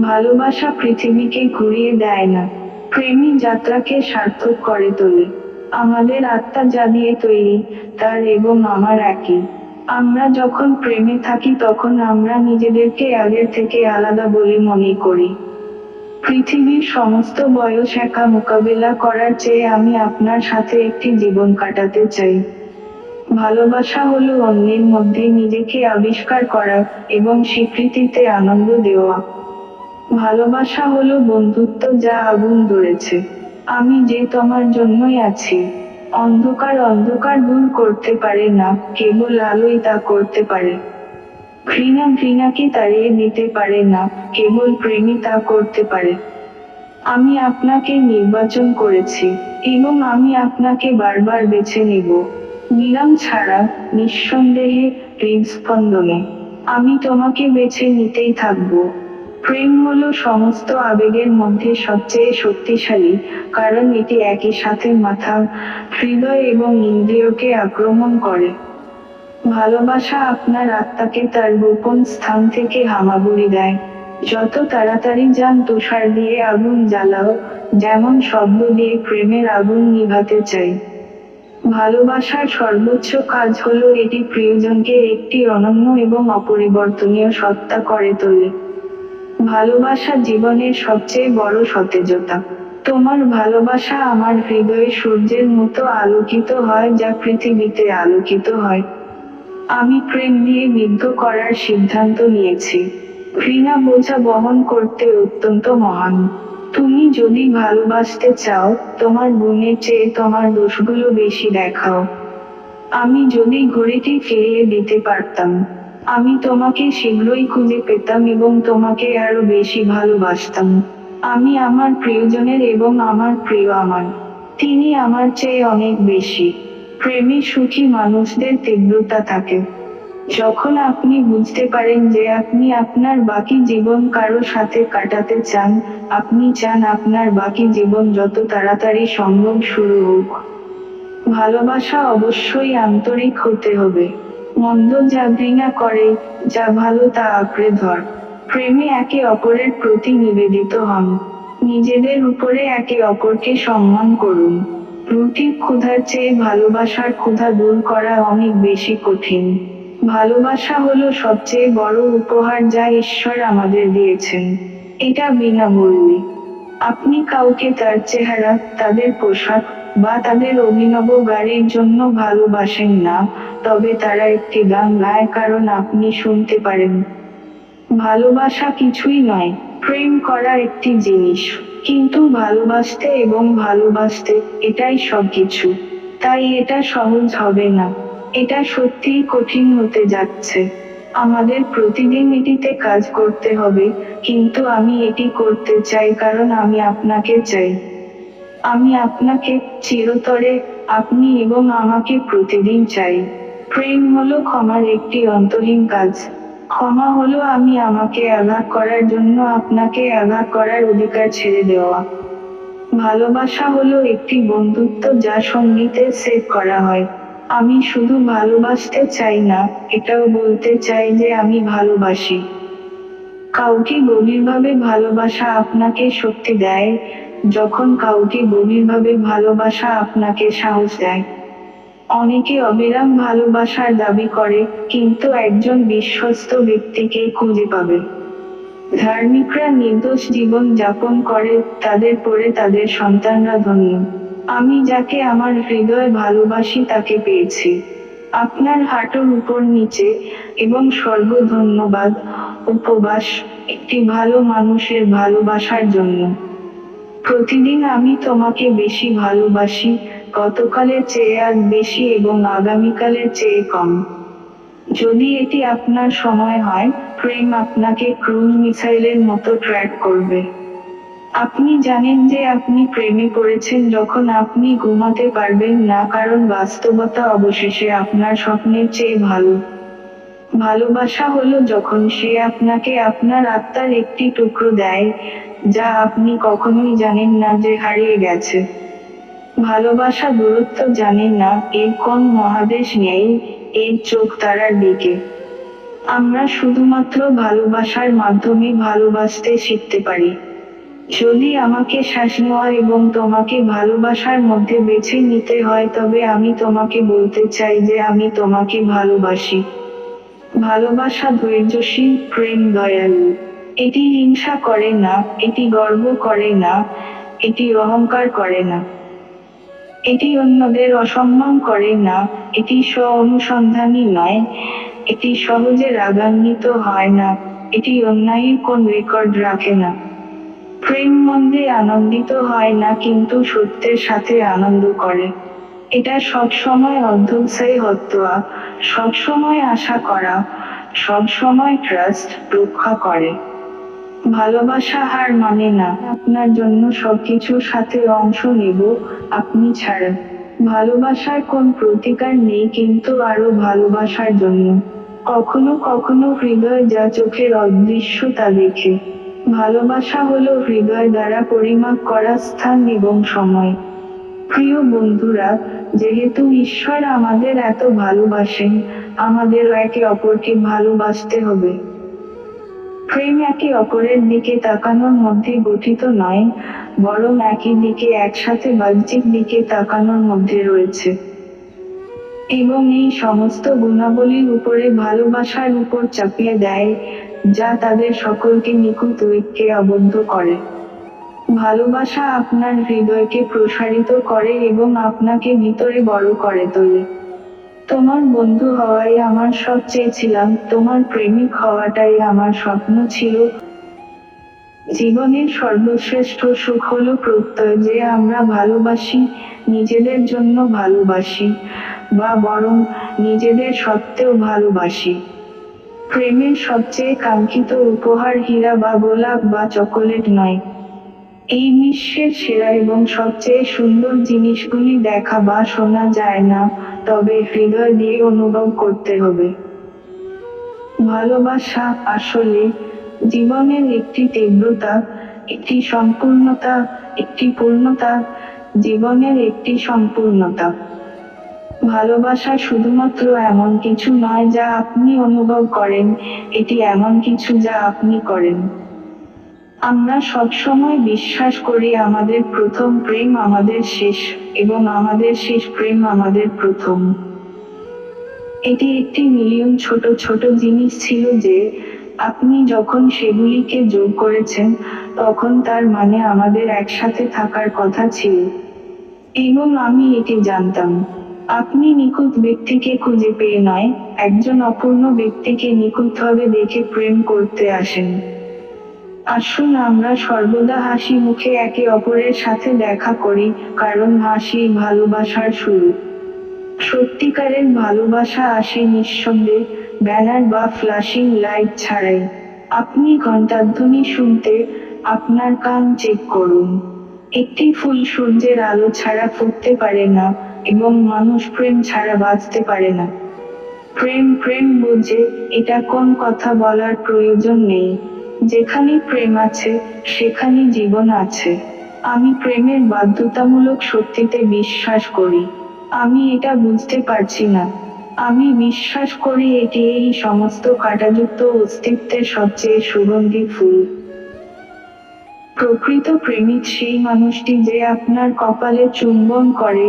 ভালোবাসা পৃথিবীকে ঘুরিয়ে দেয় না। প্রেমী যাত্রাকে সার্থক করে তোলে। আমাদের আত্মা যা দিয়ে তৈরি, তার এবং আমার একই। আমরা যখন প্রেমে থাকি, তখন আমরা নিজেদেরকে আগের থেকে আলাদা বলে মনে করি। পৃথিবীর সমস্ত বয়স একা মোকাবেলা করার চেয়ে আমি আপনার সাথে একটি জীবন কাটাতে চাই। ভালোবাসা হলো অন্যের মধ্যে নিজেকে আবিষ্কার করা এবং স্বীকৃতিতে আনন্দ দেওয়া। ভালোবাসা হলো বন্ধুত্ব যা আগুন ধরেছে। আমি যে তোমার জন্যই আছি। অন্ধকার অন্ধকার দূর করতে পারে না, কেবল আলোই তা করতে পারে। ঘৃণা ঘৃণাকে তাড়িয়ে দিতে পারে না, কেবল প্রেমী তা করতে পারে। আমি আপনাকে নির্বাচন করেছি এবং আমি আপনাকে বারবার বেছে নেব। নিলাম ছাড়া, নিঃসন্দেহে, হৃদস্পন্দনে। আমি তোমাকে বেছে নিতেই থাকব। প্রেম হলো সমস্ত আবেগের মধ্যে সবচেয়ে শক্তিশালী, কারণ এটি একই সাথে মাথা, হৃদয় এবং ইন্দ্রিয়কে আক্রমণ করে। ভালোবাসা আপনার আত্মাকে তার গোপন স্থান থেকে হামাগুড়ি দেয়। যত তাড়াতাড়ি যান তুষার দিয়ে আগুন জ্বালাও, যেমন শব্দ দিয়ে প্রেমের আগুন নিভাতে চাই। ভালোবাসার সর্বোচ্চ কাজ হলো এটি প্রিয়জনকে একটি অনন্য এবং অপরিবর্তনীয় সত্তা করে তোলে। ভালোবাসা জীবনের সবচেয়ে বড় সতেজতা। তোমার ভালোবাসা আমার হৃদয়ে সূর্যের মতো আলোকিত হয় যা পৃথিবীতে আলোকিত হয়। আমি প্রেম দিয়ে বিদ্ধ করার সিদ্ধান্ত নিয়েছি। ঘৃণা বোঝা বহন করতে অত্যন্ত মহান। তুমি যদি ভালোবাসতে চাও, তোমার গুণের চেয়ে তোমার দোষগুলো বেশি দেখাও। আমি যদি ঘড়িটি ফিরিয়ে দিতে পারতাম আমি তোমাকে শীঘ্রই খুঁজে পেতাম এবং তোমাকে আরও বেশি ভালোবাসতাম। আমি আমার প্রিয়জনের এবং আমার প্রিয় আমার। তিনি আমার চেয়ে অনেক বেশি। প্রেমে সুখী মানুষদের তীব্রতা থাকে। যখন আপনি বুঝতে পারেন যে আপনি আপনার বাকি জীবন কারও সাথে কাটাতে চান, আপনি চান আপনার বাকি জীবন যত তাড়াতাড়ি সম্ভব শুরু হোক। ভালোবাসা অবশ্যই আন্তরিক হতে হবে। মন্দ যা ঘৃণা করে, যা ভালো তা আঁকড়ে ধর। প্রেমে একে অপরের প্রতি নিবেদিত হন নিজেদের উপরে একে অপরকে সম্মান করুন। রুটির ক্ষুধার চেয়ে ভালোবাসার ক্ষুধা দূর করা অনেক বেশি কঠিন। ভালোবাসা হলো সবচেয়ে বড় উপহার যা ঈশ্বর আমাদের দিয়েছেন। এটা বিনামূল্যে। আপনি কাউকে তার চেহারা, তাদের পোশাক বা তাদের অভিনব গাড়ির জন্য ভালোবাসেন না তবে তারা একটি গান গায় কারণ আপনি শুনতে পারেন। ভালোবাসা কিছুই নয়, প্রেম করা একটি জিনিস। কিন্তু ভালোবাসতে এবং ভালোবাসতে এটাই সবকিছু। তাই এটা সহজ হবে না। এটা সত্যিই কঠিন হতে যাচ্ছে। আমাদের প্রতিদিন এটিতে কাজ করতে হবে, কিন্তু আমি এটি করতে চাই কারণ আমি আপনাকে চাই। আমি আপনাকে চিরতরে, আপনি এবং আমাকে প্রতিদিন চাই। প্রেম হলো ক্ষমার একটি অন্তহীন কাজ। ক্ষমা হলো আমি আমাকে আঘাত করার জন্য আপনাকে আঘাত করার অধিকার ছেড়ে দেওয়া। ভালোবাসা হলো একটি বন্ধুত্ব যা সঙ্গীতে সেট করা হয়। আমি শুধু ভালোবাসতে চাই না, এটাও বলতে চাই যে আমি ভালোবাসি। কাউকে গভীরভাবে ভালোবাসা আপনাকে শক্তি দেয়, যখন কাউকে গভীরভাবে ভালোবাসা আপনাকে সাহস দেয়। অনেকে অবিরাম ভালোবাসার দাবি করে, কিন্তু একজন বিশ্বস্ত ব্যক্তিকে খুঁজে পাবে। ধার্মিকরা নির্দোষ জীবন যাপন করে, তাদের পরে তাদের সন্তানরা ধন্য। আমি যাকে আমার হৃদয়ে ভালোবাসি তাকে পেয়েছি। আপনার হাঁটুর উপর নিচে এবং সর্ব ধন্যবাদ উপবাস, একটি ভালো মানুষের ভালোবাসার জন্য। প্রতিদিন আমি তোমাকে বেশি ভালোবাসি গতকালের চেয়ে আজ বেশি এবং আগামীকালের চেয়ে কম। যদি এটি আপনার সময় হয়, প্রেম আপনাকে ক্রুজ মিসাইলের মতো ট্র্যাক করবে। আপনি জানেন যে আপনি প্রেমে পড়েছেন যখন আপনি ঘুমাতে পারবেন না, কারণ বাস্তবতা অবশেষে আপনার স্বপ্নের চেয়ে ভালো। ভালোবাসা হলো যখন সে আপনাকে আপনার আত্মার একটি টুকরো দেয়, যা আপনি কখনোই জানেন না যে হারিয়ে গেছে। ভালোবাসা দূরত্ব জানে না এর কোন মহাদেশ নেই এর চোখ তারার দিকে। আমরা শুধুমাত্র ভালোবাসার মাধ্যমে ভালোবাসতে শিখতে পারি। যদি আমাকে শ্বাস নেওয়া এবং তোমাকে ভালোবাসার মধ্যে বেছে নিতে হয়, তবে আমি তোমাকে বলতে চাই যে আমি তোমাকে ভালোবাসি। ভালোবাসা ধৈর্যশীল, প্রেম দয়ালু। এটি হিংসা করে না, এটি গর্ব করে না, এটি অহংকার করে না। এটি অন্যদের অসম্মান করে না। এটি স্ব অনুসন্ধানী নয়। এটি সহজে রাগান্বিত হয় না। এটি অন্যায়ের কোন রেকর্ড রাখে না। প্রেম মন্দে আনন্দিত হয় না, কিন্তু সত্যের সাথে আনন্দ করে। এটা সবসময় অধ্যবসায়ী হত্যা, সবসময় আশা করা, সবসময় ট্রাস্ট রক্ষা করে। ভালোবাসা হার মানে না। আপনার জন্য সবকিছুর সাথে অংশ নেব, আপনি ছাড়া। ভালোবাসার কোন প্রতিকার নেই কিন্তু আরও ভালোবাসার জন্য। কখনো কখনো হৃদয় যা চোখের অদৃশ্য তা দেখে। ভালোবাসা হলো হৃদয় দ্বারা পরিমাপ করা স্থান এবং সময়। প্রিয় বন্ধুরা, যেহেতু ঈশ্বর আমাদের এত ভালোবাসেন আমাদের একে অপরকে ভালোবাসতে হবে। প্রেম একে অপরের দিকে তাকানোর মধ্যে গঠিত নয়, বরং একই দিকে একসাথে বাহ্যিক দিকে তাকানোর মধ্যে রয়েছে। এবং এই সমস্ত গুণাবলীর উপরে ভালোবাসার উপর চাপিয়ে দেয়, যা তাদের সকলকে নিখুঁত ঐক্যে আবদ্ধ করে। ভালোবাসা আপনার হৃদয়কে প্রসারিত করে এবং আপনাকে ভিতরে বড় করে তোলে। তোমার বন্ধু হওয়াই আমার সব চেয়েছিলাম। তোমার প্রেমিক হওয়াটাই আমার স্বপ্ন ছিল। জীবনের সর্বশ্রেষ্ঠ সুখ হলো প্রত্যয়, যে আমরা ভালোবাসি, নিজেদের জন্য ভালোবাসি, বা বরং নিজেদের সত্ত্বেও ভালোবাসি। প্রেমের সবচেয়ে কাঙ্ক্ষিত উপহার হীরা বা গোলাপ বা চকোলেট নয়। এই বিশ্বের সেরা এবং সবচেয়ে সুন্দর জিনিসগুলি দেখা বা শোনা যায় না, তবে হৃদয় দিয়ে অনুভব করতে হবে। ভালোবাসা আসলে জীবনের একটি তীব্রতা, একটি সম্পূর্ণতা, একটি পূর্ণতা, জীবনের একটি সম্পূর্ণতা। ভালোবাসা শুধুমাত্র এমন কিছু নয় যা আপনি অনুভব করেন, এটি এমন কিছু যা আপনি করেন। আমরা সবসময় বিশ্বাস করি আমাদের প্রথম প্রেম আমাদের শেষ এবং আমাদের শেষ প্রেম আমাদের প্রথম। এটি একটি মিলিয়ন ছোট ছোট জিনিস ছিল যে আপনি যখন সেগুলিকে যোগ করেছেন, তখন তার মানে আমাদের একসাথে থাকার কথা ছিল। এবং আমি এটি জানতাম। আপনি নিখুঁত ব্যক্তিকে খুঁজে পেয়ে নয়, একজন অপূর্ণ ব্যক্তিকে নিখুঁতভাবে দেখে প্রেম করতে আসেন। আসুন আমরা সর্বদা হাসি মুখে একে অপরের সাথে দেখা করি, কারণ হাসি ভালোবাসার শুরু। সত্যিকারের ভালোবাসা আসে নিঃশব্দে ব্যানার বা ফ্ল্যাশিং লাইট ছাড়াই। আপনি ঘণ্টাধ্বনি শুনতে আপনার কান চেক করুন। একটি ফুল সূর্যের আলো ছাড়া ফুটতে পারে না এবং মানুষ প্রেম ছাড়া বাঁচতে পারে না। প্রেম প্রেম বোঝে এটা কোন কথা বলার প্রয়োজন নেই। যেখানে প্রেম আছে, সেখানে জীবন আছে। আমি প্রেমের বাধ্যতামূলক সত্যিতে বিশ্বাস করি। আমি এটা বুঝতে পারছি না। আমি বিশ্বাস করি এটি এই সমস্ত কাঁটাযুক্ত অস্তিত্বের সবচেয়ে সুগন্ধি ফুল। প্রকৃত প্রেমিক সেই মানুষটি যে আপনার কপালে চুম্বন করে,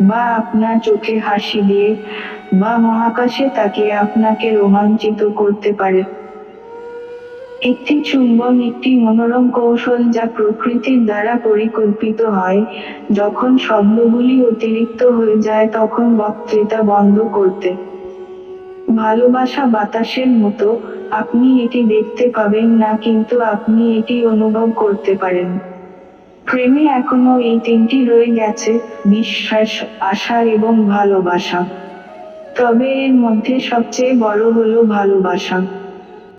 বা আপনার চোখে হাসি দিয়ে, বা মহাকাশে তাকে আপনাকে রোমাঞ্চিত করতে পারে। একটি চুম্বন একটি মনোরম কৌশল যা প্রকৃতির দ্বারা পরিকল্পিত হয়। যখন শব্দগুলি অতিরিক্ত হয়ে যায়, তখন বক্তৃতা বন্ধ করতে। ভালোবাসা বাতাসের মতো, আপনি এটি দেখতে পাবেন না, কিন্তু আপনি এটি অনুভব করতে পারেন। প্রেমে এখনও এই তিনটি রয়ে গেছে, বিশ্বাস, আশা এবং ভালোবাসা। তবে এর মধ্যে সবচেয়ে বড় হলো ভালোবাসা।